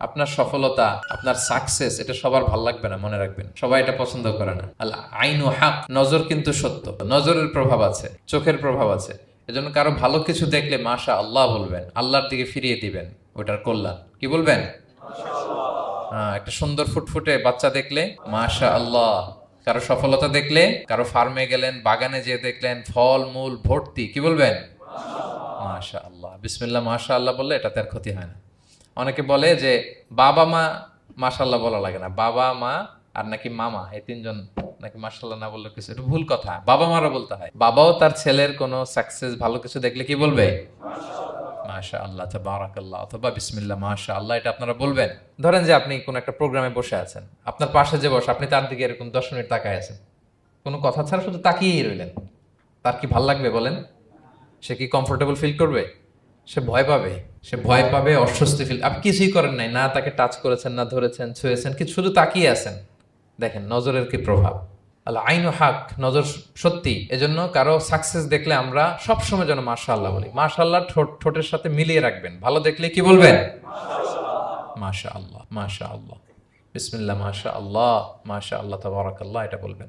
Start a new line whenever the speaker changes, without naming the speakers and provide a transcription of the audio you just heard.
আপনার সফলতা আপনার সাকসেস এটা সবার ভালো লাগবে না মনে রাখবেন। সবাই এটা পছন্দ করে না। আল্লাহ আইনু হাক নজর কিন্তু সত্য। নজরের প্রভাব আছে চোখের প্রভাব আছে। এজন্য কারও ভালো কিছু দেখলে মাশা আল্লাহ বলবেন আল্লাহর দিকে ফিরিয়ে দিবেন ওটার কল্যাণ। কি বলবেন? হ্যাঁ, একটা সুন্দর ফুটফুটে বাচ্চা দেখলে মাশা আল্লাহ কারও সফলতা দেখলে কারও ফার্মে গেলেন বাগানে যেয়ে দেখলেন ফল মূল ভর্তি কি বলবেন? মাশা আল্লাহ বিসমিল্লাহ মাশা আল্লাহ বললে এটাতে আর ক্ষতি হয় না। অনেকে বলে যে বাবা মা মাশাল্লাহ বলা লাগে না। বাবা মা আর নাকি মামা এই তিনজন নাকি মাশাল্লাহ না বললে কিছু। ভুল কথা। বাবা মারা বলতে হয়। বাবাও তার ছেলের কোনো সাকসেস ভালো কিছু দেখলে কি বলবে? মাশা আল্লাহ বারাকাল্লাহ অথবা বিসমিল্লাহ মাশা আল্লাহ এটা আপনারা বলবেন। ধরেন যে আপনি কোন একটা প্রোগ্রামে বসে আছেন। আপনার পাশে যে বসে আপনি তার দিকে এরকম দশ মিনিট তাকায় আছেন। কোনো কথা ছাড়া শুধু তাকিয়েই রইলেন। তার কি ভালো লাগবে বলেন? সে কি কমফোর্টেবল ফিল করবে? সে ভয় পাবে, সে ভয় পাবে, অস্বস্তি ফিল আপনি কিছুই করেন নাই, না তাকে টাচ করেছেন, না ধরেছেন, ছুঁয়েছেন কি শুধু তাকিয়ে আছেন। দেখেন, নজরের কি প্রভাব? আল্লাহ, আইন হাক, নজর সত্যি। এজন্য কারও সাকসেস দেখলে আমরা সবসময় যেন মাশা আল্লাহ বলি। মাশা আল্লাহ ঠোঁট, ঠোঁটের সাথে মিলিয়ে রাখবেন। ভালো দেখলে কি বলবেন? মাশা আল্লাহ মাশা আল্লাহ বিসমিল্লাহ মাশা আল্লাহ মাশা আল্লাহ তবরাকাল্লাহ, এটা বলবেন।